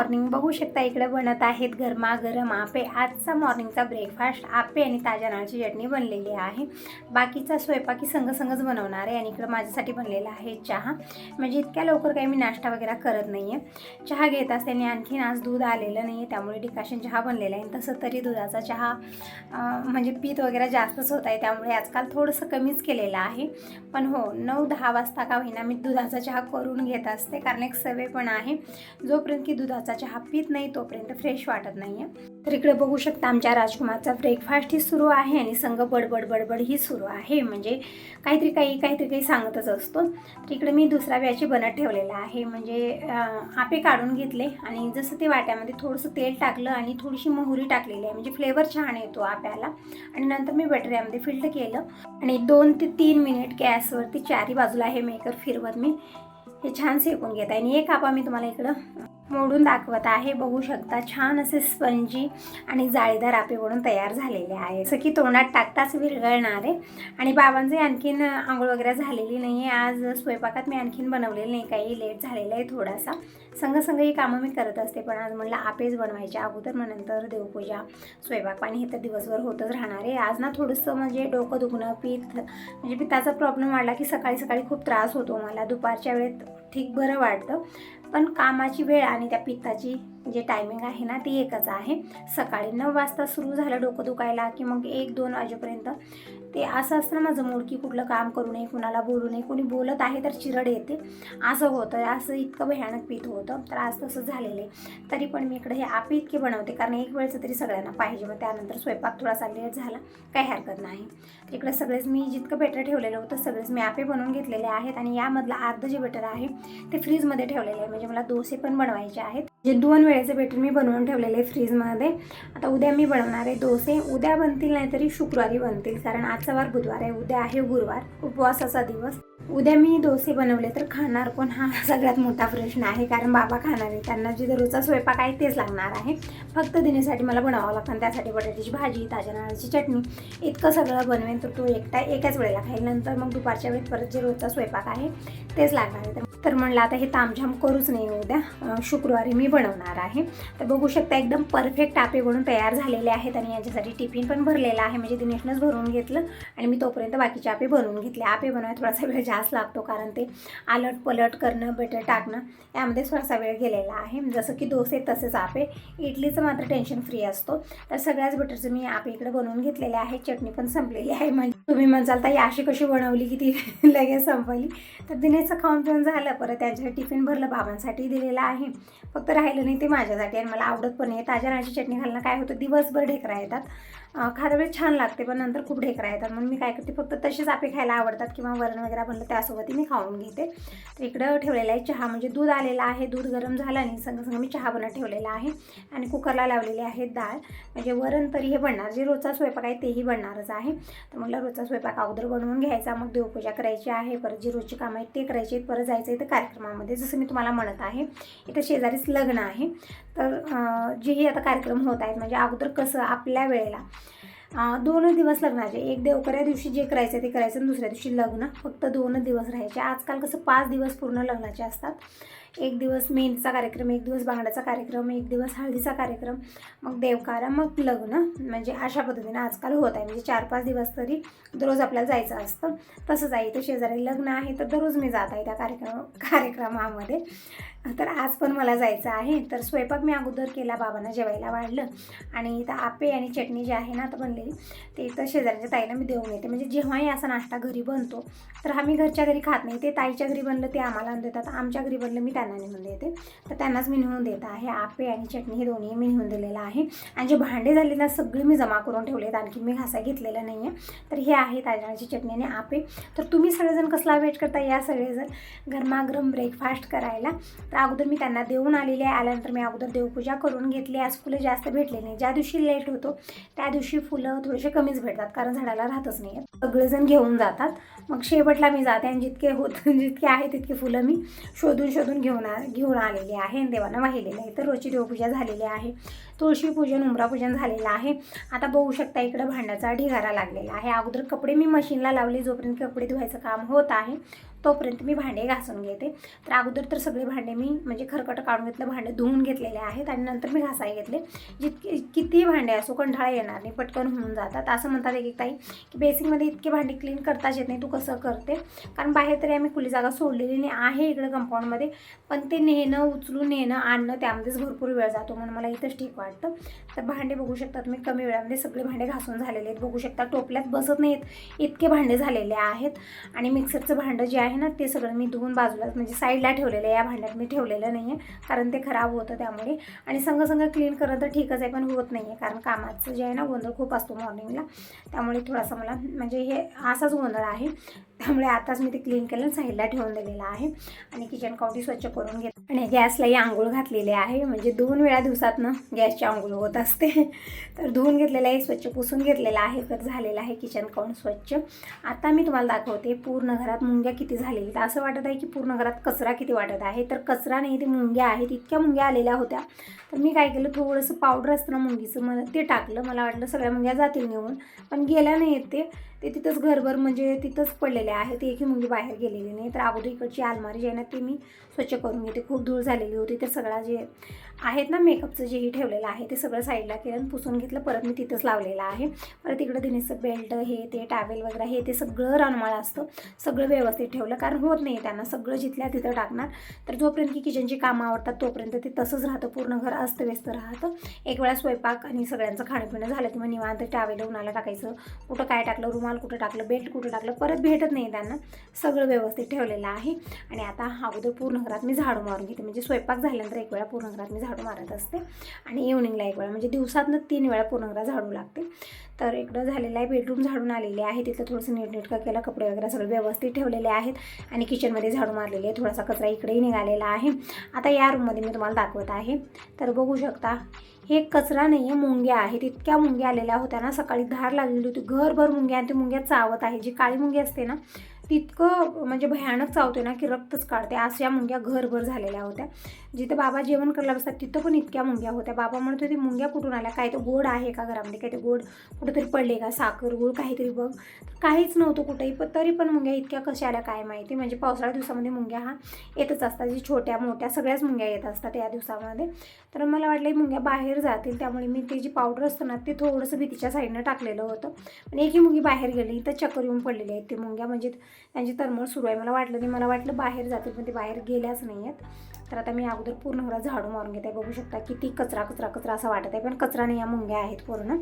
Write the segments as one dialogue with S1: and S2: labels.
S1: Morning बघू शकता इकडे बनत आहेत गरमागरम आपे आजचा मॉर्निंगचा ब्रेकफास्ट आपे आणि ताज्या नारळाची चटणी बनलेली आहे. बाकीचा स्वयंपाकी संगसंगच बनवणार आहे आणि इकडं माझ्यासाठी बनलेला आहे चहा. म्हणजे इतक्या लवकर काही मी नाश्ता वगैरे करत नाही आहे चहा घेत असताना आणखीन आज दूध आलेलं नाही आहे त्यामुळे डिकाशन चहा बनलेला आहे. तसं तरी दुधाचा चहा म्हणजे पीत वगैरे जास्तच होत आहे त्यामुळे आजकाल थोडंसं कमीच केलेलं आहे. पण हो नऊ दहा वाजता का होईना मी दुधाचा चहा करून घेत असते कारण एक सवय पण आहे. जोपर्यंत की दुधाचा चहा पित नाही तोपर्यंत फ्रेश वाटत नाही आहे तर इकडे बघू शकता आमच्या राजकुमारचा ब्रेकफास्ट ही सुरू आहे आणि संघ बडबड बडबड ही सुरू आहे. म्हणजे काहीतरी काही काहीतरी काही सांगतच असतो. तर इकडे मी दुसरा व्याची बनत ठेवलेला आहे. म्हणजे आपे काढून घेतले आणि जसं ते वाट्यामध्ये थोडंसं तेल टाकलं आणि थोडीशी मोहरी टाकलेली आहे. म्हणजे फ्लेवर छान येतो आप्याला. आणि नंतर मी बटऱ्यामध्ये फिल्ट केलं. आणि दोन ते तीन मिनिट गॅसवरती चारी बाजूला हे मेकर फिरवत मी. हे छान सेकून घेत आहे. आणि एक कापा मी तुम्हाला इकडं मोडून दाखवत आहे. बघू शकता छान असे स्पंजी आणि जाळीदार आपे तयार झालेले आहे जसं की तोंडात टाकताच विरघळणार आहे. आणि बाबांचे आणखीन आंघोळ वगैरे झालेली नाही आहे आज स्वयंपाकात मी आणखीन बनवलेलं नाही. काही लेट झालेलं आहे थोडासा. संगसंग ही कामं मी करत असते. पण आज म्हणलं आपेच बनवायचे अगोदर मग नंतर देवपूजा स्वयंपाक पाणी हे तर दिवसभर होतच राहणार आहे. आज ना थोडंसं म्हणजे डोकं दुखणं पीत म्हणजे पित्ताचा प्रॉब्लेम वाढला की सकाळी सकाळी खूप त्रास होतो मला. दुपारच्या वेळेत ठीक बरं वाटतं. पण कामाची वेळ आणि त्या पित्ताची जे टायमिंग आहे ना ती एकच आहे. सकाळी नऊ वाजता सुरू झालं डोकं दुखायला की मग एक दोन वाजेपर्यंत ते असं असतं ना माझं मूड की कुठलं काम करू नये कुणाला बोलू नये कोणी बोलत आहे तर चिरड येते. असं होतं असं इतकं भयानक पीत होतं. तर आज तसं झालेलं आहे. तरी पण मी इकडे हे आपे इतके बनवते कारण एक वेळचं तरी सगळ्यांना पाहिजे. मग त्यानंतर स्वयंपाक थोडासा लेट झाला काही हरकत नाही. तर इकडे सगळेच मी जितकं बेटर ठेवलेलं होतं सगळेच मी आपे बनवून घेतलेले आहेत. आणि यामधलं अर्ध जे बेटर आहे ते फ्रीजमध्ये ठेवलेले आहे. म्हणजे मला डोसे पण बनवायचे आहेत. जे दोन वेळेचे बेटर मी बनवून ठेवलेले आहे फ्रीजमध्ये आता उद्या मी बनवणार आहे डोसे. उद्या बनतील नाही तरी शुक्रवारी बनतील. कारण आज आजचा वार बुधवार आहे. उद्या आहे गुरुवार. उपवासाचा दिवस. उद्या मी डोसे बनवले तर खाणार कोण हा सगळ्यात मोठा प्रश्न आहे. कारण बाबा खाणार आहे. त्यांना जे दररोजचा स्वयंपाक आहे तेच लागणार आहे. फक्त दिनेसाठी मला बनवावं लागतं. त्यासाठी बटाट्याची भाजी ताज्या नारळाची चटणी इतकं सगळं बनवेन तर तो एकटा एकाच वेळेला खाईल. नंतर मग दुपारच्या वेळेत परत जे रोजचा स्वयंपाक आहे तेच लागणार आहे. तर- तर म्हणलं आता हे तामझाम करूच नाही उद्या. शुक्रवारी मी बनवणार आहे. तर बघू शकता एकदम परफेक्ट आपे बनून तयार झालेले आहेत आणि यांच्यासाठी टिफिन पण भरलेला आहे. म्हणजे दिनेशनंच भरून घेतलं आणि मी तोपर्यंत बाकीचे आपे बनवून घेतले. आपे बनवायला थोडासा वेळ जास्त लागतो कारण ते आलट पलट करणं बटर टाकणं यामध्ये थोडासा वेळ गेलेला आहे. जसं की डोसे तसेच आपे. इडलीचं मात्र टेन्शन फ्री असतो. तर सगळ्याच बटरचं मी आपे इकडे बनवून घेतलेले आहे. चटणी पण संपलेली आहे म्हणजे तुम्ही म्हणसाल ताई अशी कशी बनवली की ती लगेच संपवली तर दिनेचं खाऊन पिऊन झालं. परत त्यांच्यासाठी टिफिन भरलं बाबांसाठी दिलेलं आहे. फक्त राहिलं नाही ते माझ्यासाठी आणि मला आवडत पण आहे ताज्या राण्याची चटणी घालणं काय होतं? दिवसभर ढेकरा येतात. खाद्या वेळेस छान लागते पण नंतर खूप ढेकरा येतात. म्हणून मी काय करते फक्त तसेच आपे खायला आवडतात किंवा वरण वगैरे बनलं त्यासोबतही मी खाऊन घेते. तर इकडं ठेवलेला आहे चहा म्हणजे दूध आलेला आहे दूध गरम झालं आणि संग संग मी चहा बनत ठेवलेला आहे आणि कुकरला लावलेली आहे डाळ. म्हणजे वरण तरी हे बनणार जे रोजचा स्वयंपाक आहे तेही बनणारच आहे. तर म्हटलं रोजचा स्वयंपाक अगोदर बनवून घ्यायचा मग देवपूजा करायची आहे परत जे रोजची कामं आहेत ते करायचे आहेत परत जायचं आहे तर कार्यक्रमामध्ये जसं मी तुम्हाला म्हणत आहे. इथं शेजारीच लग्न आहे. तर जेही आता कार्यक्रम होत आहेत म्हणजे अगोदर कसं आपल्या वेळेला दोनच दिवस लग्नाचे एक देवकऱ्या दिवशी जे करायचं ते करायचं दुसऱ्या दिवशी लग्न. फक्त दोनच दिवस राहायचे. आजकाल कसं पाच दिवस पूर्ण लग्नाचे असतात. एक दिवस मेहंदीचा कार्यक्रम एक दिवस बांगड्याचा कार्यक्रम एक दिवस हळदीचा कार्यक्रम मग देवकारा मग लग्न म्हणजे अशा पद्धतीने आजकाल होत आहे. म्हणजे चार पाच दिवस तरी दररोज आपल्याला जायचं असतं. तसंच आहे इथे शेजारी लग्न आहे तर दररोज मी जात आहे त्या कार्यक्रम कार्यक्रमामध्ये. तर आज पण मला जायचं आहे. तर स्वयंपाक मी अगोदर केला बाबांना जेवायला वाढलं. आणि इथं आपे आणि चटणी जी आहे ना आता बनलेली ते इथं शेजाऱ्यांच्या ताईला मी देऊन येते म्हणजे जेव्हाही असा नाश्ता घरी बनतो तर आम्ही घरच्या घरी खात नाही. ते ताईच्या घरी बनलं ते आम्हाला आणून देतात. आमच्या घरी बनलं मी त्यांना नेऊन देते. तर त्यांनाच मी नेऊन देत आहे. आपे आणि चटणी हे दोन्ही मी नेऊन दिलेलं आहे. आणि जे भांडे झाले ना सगळे मी जमा करून ठेवलेत. आणखी मी घासा घेतलेला नाही आहे तर हे आहे ताजण्याची चटणी आणि आपे तर तुम्ही सगळेजण कसला वेट करता? या सगळेजण गरमागरम ब्रेकफास्ट करायला. तर अगोदर मी त्यांना देऊन आलेले आहे. आल्यानंतर मी अगोदर देवपूजा करून घेतली आज फुलं जास्त भेटले नाही ज्या दिवशी लेट होतो त्या दिवशी फुलं थोडेसे कमीच भेटतात. कारण झाडाला राहतच नाही आहेत सगळेजण घेऊन जातात. मग शेवटला मी जाते आणि जितके होत जितके आहे तितके फुलं मी शोधून शोधून घेऊन आ घेऊन आलेले आहे देवांना वाहिलेले आहे. तर रोजची देवपूजा झालेली आहे. तुळशीपूजन उमरापूजन झालेलं आहे. आता बघू शकता इकडं भांड्याचा ढिगारा लागलेला आहे. अगोदर कपडे मी मशीनला लावले जोपर्यंत कपडे धुवायचं काम होत आहे तोपर्यंत मी भांडे घासून घेते. तर अगोदर तर सगळे भांडे मी म्हणजे खरकट काढून घेतलं भांडे धुवून घेतलेले आहेत आणि नंतर मी घासाय घेतले. जितके कितीही भांडे असो कंठाळा येणार नाही पटकन होऊन जातात. असं म्हणतात एक एक ताई की बेसिकमध्ये इतके भांडे क्लीन करताच येत नाही तू कसं करते? कारण बाहेर तरी आम्ही खुली जागा सोडलेली नाही आहे इकडं कंपाऊंडमध्ये पण ते नेणं उचलून नेणं आणणं त्यामध्येच भरपूर वेळ जातो म्हणून मला इथंच ठीक वाटतं. तर भांडे बघू शकता तुम्ही कमी वेळामध्ये सगळे भांडे घासून झालेले आहेत. बघू शकता टोपल्यात बसत नाहीत इतके भांडे झालेले आहेत. आणि मिक्सरचं भांडं जे आहे आहे ना ते सगळं मी धुवून बाजूला म्हणजे साईडला ठेवलेलं आहे या भांड्यात मी ठेवलेलं नाही आहे कारण ते खराब होतं त्यामुळे. आणि संग संग क्लीन करत तर ठीकच आहे पण होत नाही आहे कारण कामाचं जे आहे ना गोंधळ खूप असतो मॉर्निंगला त्यामुळे थोडासा मला म्हणजे हे असाच गोंधळ आहे. त्यामुळे आताच मी ते क्लीन केलं साईडला ठेवून दिलेलं आहे. आणि किचन काउंटी स्वच्छ करून घेत आणि गॅसलाही आंघोळ घातलेली आहे. म्हणजे दोन वेळा दिवसातनं गॅसची आंघोळ होत असते. तर धुवून घेतलेलं आहे स्वच्छ पुसून घेतलेलं आहे तर झालेलं आहे किचन काउंट स्वच्छ. आता मी तुम्हाला दाखवते पूर्ण घरात मुंग्या किती झालेली. तर असं वाटत आहे की पूर्ण घरात कचरा किती वाटत आहे? तर कचरा नाही ते मुंग्या आहेत. इतक्या मुंग्या आलेल्या होत्या. तर मी काय केलं थोडंसं पावडर असतं ना मुंगीचं मला ते टाकलं. मला वाटलं सगळ्या मुंग्या जातील निघून पण गेल्या नाही आहेत ते. ते तिथंच घरभर म्हणजे तिथंच पडलेले आहेत. एकही मुंगी बाहेर गेलेली नाही. तर अगोदर इकडची अलमारी जी आहे ना ती मी स्वच्छ करून घेते. खूप धूळ झालेली होती. तर सगळा जे आहेत ना मेकअपचं जेही ठेवलेलं आहे ते सगळं साईडला केलं पुसून घेतलं परत मी तिथंच लावलेलं आहे. परत इकडं दिनेचं बेल्ट हे ते टॅवेल वगैरे हे ते सगळं रानमाळ असतं. सगळं व्यवस्थित ठेवलं कारण होत नाही त्यांना सगळं जिथल्या तिथं टाकणार. तर जोपर्यंत की किचनची कामं आवडतात तोपर्यंत ते तसंच राहतं पूर्ण घर अस्तव्यस्त राहतं. एक वेळा स्वयंपाक आणि सगळ्यांचं खाणंपिणं झालं की मग निवांत टॅवेल उन्हाला टाकायचं. कुठं काय टाकलं रुमाल कुठं टाकलं बेल्ट कुठं टाकलं परत भेटत नाही त्यांना. सगळं व्यवस्थित ठेवलेलं आहे. आणि आता अगोदर पूर्ण घरात मी झाडू मारून घेते. म्हणजे स्वयंपाक झाल्यानंतर एक वेळा पूर्ण घरात मी झाडू मारत असते आणि इव्हनिंगला एक वेळा म्हणजे दिवसातनं तीन वेळा पूर्ण झाडू लागते. तर इकडं झालेलं आहे बेडरूम झाडून आलेले आहे तिथं थोडंसं नीटनेटकं केलं कपडे वगैरे सगळे व्यवस्थित ठेवलेले आहेत आणि किचनमध्ये झाडू मारलेले आहे थोडासा कचरा इकडेही निघालेला आहे. आता या रूममध्ये मी तुम्हाला दाखवत आहे. तर बघू शकता हे कचरा नाही आहे मुंग्या आहेत. इतक्या मुंग्या आलेल्या होत्या ना सकाळी धार लागलेली होती घरभर मुंग्या आणि ती मुंग्या चावत आहे जी काळी मुंगी असते ना तितकं म्हणजे भयानक चावते ना की रक्तच काढते अशा मुंग्या घरभर झालेल्या होत्या. जिथे बाबा जेवण करायला बसतात तिथं पण इतक्या मुंग्या होत्या. बाबा म्हणत होते मुंग्या कुठून आल्या? काय ते गोड आहे का घरामध्ये? काय ते गोड कुठंतरी पडले का? साखर गोड काहीतरी बघ. तर काहीच नव्हतं कुठेही पण तरी पण मुंग्या इतक्या कशा आल्या काय माहिती. म्हणजे पावसाळ्या दिवसामध्ये मुंग्या हा येतच असतात. जी छोट्या मोठ्या सगळ्याच मुंग्या येत असतात या दिवसामध्ये. तर मला वाटलं मुंग्या बाहेर जातील त्यामुळे मी ते जी पावडर असतं ना ते थोडंसं भीतीच्या साईडनं टाकलेलं होतं. पण एकही मुंगी बाहेर गेली तर चक्कर येऊन पडलेली आहेत. ते मुंग्या म्हणजे त्यांची तरमळ सुरू आहे. मला वाटलं नाही मला वाटलं बाहेर जातील पण ते बाहेर गेल्याच नाही आहेत तर आता मी अगोदर पूर्ण घरात झाडू मारून घेते. बघू शकता किती कचरा कचरा कचरा असा वाटत आहे पण कचरा नाही या मुंग्या आहेत पूर्ण.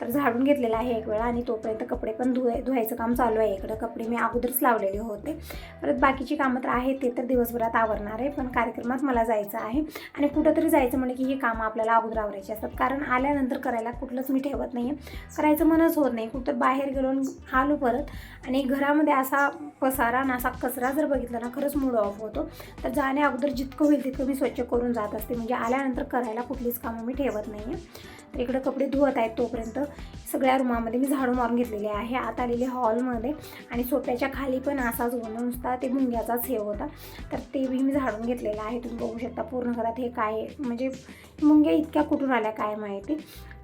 S1: तर झाडून घेतलेला आहे एक वेळा आणि तोपर्यंत कपडे पण धुवाय धुवायचं काम चालू आहे. इकडं कपडे मी अगोदरच लावलेले होते. परत बाकीची कामं तर आहेत ते तर दिवसभरात आवरणार आहे पण कार्यक्रमात मला जायचं आहे. आणि कुठंतरी जायचं म्हणजे की हे कामं आपल्याला अगोदर आवरायची असतात. कारण आल्यानंतर करायला कुठलंच मी ठेवत नाही आहे करायचं मनच होत नाही. कुठं बाहेर गेलो आलो परत आणि घरामध्ये असा पसारा आणि असा कचरा जर बघितला ना खरंच मूड ऑफ होतो. तर जाण्या अगोदर जितकं होईल तितकं मी स्वच्छ करून जात असते. म्हणजे आल्यानंतर करायला कुठलीच कामं मी ठेवत नाही आहे तर इकडे कपडे धुवत आहेत तोपर्यंत सगळ्या रूमामध्ये मी झाडू मारून घेतलेले आहे. आता आलेले हॉलमध्ये आणि सोप्याच्या खाली पण असाच गोंधळ नुसता ते मुंग्याचाच हे होता. तर ते बी मी झाडून घेतलेलं आहे. तुम्ही बघू शकता पूर्ण घरात हे काय म्हणजे मुंग्या इतक्या कुठून आल्या काय माहिती.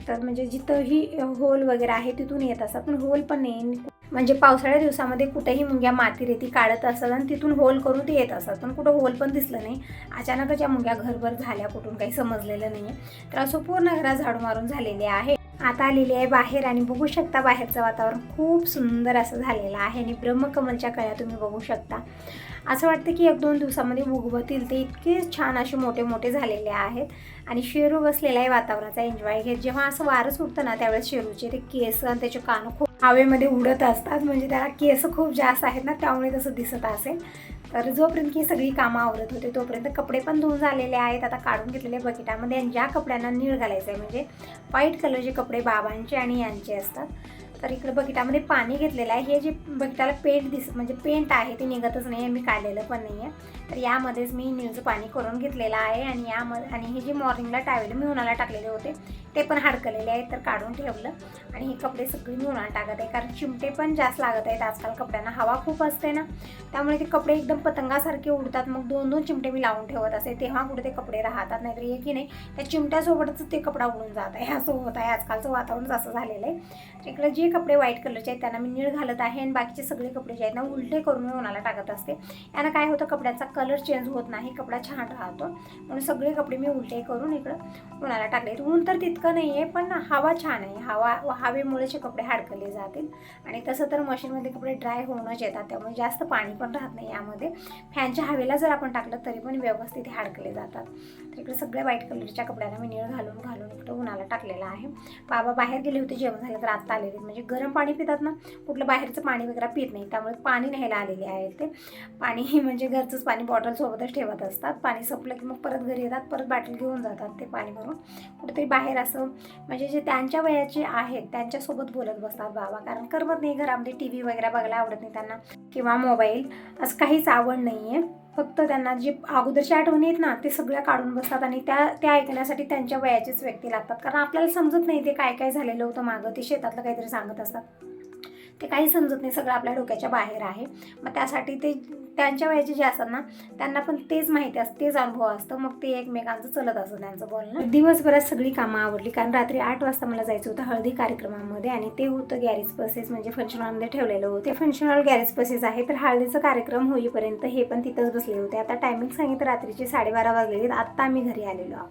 S1: तर म्हणजे जिथंही होल वगैरे आहे तिथून येत असतात. पण होल पण नाही. म्हणजे पावसाळ्या दिवसामध्ये कुठेही मुंग्या माती रेती काढत असतात आणि तिथून होल करून ते येत असतात पण कुठं होल पण दिसलं नाही. अचानकच या मुंग्या घरभर झाल्या कुठून काही समजलेलं नाही आहे तर असं पूर्ण घरात झाडू मारून झालेले आहे. आता आलेली आहे बाहेर आणि बघू शकता बाहेरचं वातावरण खूप सुंदर असं झालेलं आहे आणि ब्रह्मकमलच्या कळ्या तुम्ही बघू शकता. असं वाटतं की एक दोन दिवसामध्ये उगवतील ते इतके छान असे मोठे मोठे झालेले आहेत आणि शेरू बसलेला आहे वातावरणाचा एन्जॉय. घेत जेव्हा असं वारं सुटतं ना त्यावेळेस शेरूचे ते केस आणि त्याचे कानं खूप हवेमध्ये उडत असतात म्हणजे त्याला केस खूप जास्त आहेत ना त्यामुळे तसं दिसत असेल. तर जोपर्यंत की सगळी कामं आवरत होते तोपर्यंत कपडे पण धुवून झालेले आहेत. आता काढून घेतलेले बकेटामध्ये आणि ज्या कपड्यांना नीळ घालायचं आहे म्हणजे व्हाईट कलरचे कपडे बाबांचे आणि यांचे असतात. तर इकडे बकेटामध्ये पाणी घेतलेलं आहे. हे जे बकेटाला पेंट दिस म्हणजे पेंट आहे ते निघतच नाही आहे. मी काढलेलं पण नाही आहे तर यामध्येच मी निळचं पाणी करून घेतलेलं आहे आणि यामध्ये आणि हे जे मॉर्निंगला टावेल मी उन्हाला टाकलेले होते ते पण हडकलेले आहेत तर काढून ठेवलं. आणि हे कपडे सगळे मी उन्हाला टाकत आहे कारण चिमटे पण जास्त लागत आहेत. आजकाल कपड्यांना हवा खूप असते ना. त्यामुळे ते कपडे एकदम पतंगासारखे उडतात. मग दोन दोन चिमटे मी लावून ठेवत असते तेव्हा कुठे ते कपडे राहतात नाहीतर हे की नाही त्या चिमट्यासोबतच ते कपडा उडून जात आहे. असं होत आहे. आजकालचं वातावरण असं झालेलं आहे. तर इकडे जे जे कपडे व्हाईट कलरचे आहेत त्यांना मी निळ घालत आहे आणि बाकीचे सगळे कपडे जे आहेत ना उलटे करून मी उन्हाला टाकत असते. यानं काय होतं कपड्याचा कलर चेंज होत नाही कपडा छान राहतो. म्हणून सगळे कपडे मी उलटे करून इकडं उन्हाला टाकले. ऊन तर तितकं नाही आहे पण हवा छान आहे. हवा हवेमुळेचे कपडे हाडकले जातील. आणि तसं तर मशीनमध्ये कपडे ड्राय होऊनच येतात त्यामुळे जास्त पाणी पण राहत नाही यामध्ये. फॅनच्या हवेला जर आपण टाकलं तरी पण व्यवस्थित हाडकले जातात. तर इकडे सगळ्या व्हाईट कलरच्या कपड्यांना मी निळ घालून घालून इकडं उन्हाला टाकलेला आहे. बाबा बाहेर गेले होते जेवण झालं तर आत्ता आलेले म्हणजे म्हणजे गरम पाणी पितात ना कुठलं बाहेरचं पाणी वगैरे पित नाही. त्यामुळे पाणी न्यायला आलेले आहेत ते. पाणी म्हणजे घरचंच पाणी बॉटलसोबतच ठेवत असतात. पाणी संपलं की मग परत घरी येतात परत बाटली घेऊन जातात ते पाणी भरून. कुठेतरी बाहेर असं म्हणजे जे त्यांच्या वयाचे आहेत त्यांच्यासोबत बोलत बसतात बाबा. कारण करमत नाही घरामध्ये टी व्ही वगैरे बघायला आवडत नाही त्यांना. किंवा मोबाईल असं काहीच आवड नाही आहे फक्त त्यांना जे अगोदरच्या आठवणी आहेत ना ते सगळ्या काढून बसतात आणि त्या त्या ऐकण्यासाठी त्यांच्या वयाचेच व्यक्ती लागतात. कारण आपल्याला समजत नाही ते काय काय झालेलं होतं मागं. ते शेतातलं काहीतरी सांगत असतात. ते काही समजत नाही सगळं आपल्या डोक्याच्या बाहेर आहे. मग त्यासाठी ते त्यांच्या वयाचे जे असतात ना त्यांना पण तेच माहिती असतं तेच अनुभव असतं. मग ते एकमेकांचं चलत असतं त्यांचं बोलणं. दिवसभरात सगळी कामं आवडली कारण रात्री आठ वाजता मला जायचं होतं हळदी कार्यक्रमामध्ये आणि ते होतं गॅरेज बसेस म्हणजे फंक्शन हॉलमध्ये ठेवलेलं होतं. फंक्शन हॉल गॅरेज बसेस आहे तर हळदीचा कार्यक्रम होईपर्यंत हे पण तिथंच बसले होते. आता टायमिंग सांगितलं रात्रीचे साडेबारा वाजलेले आत्ता आम्ही घरी आलेलो आहोत.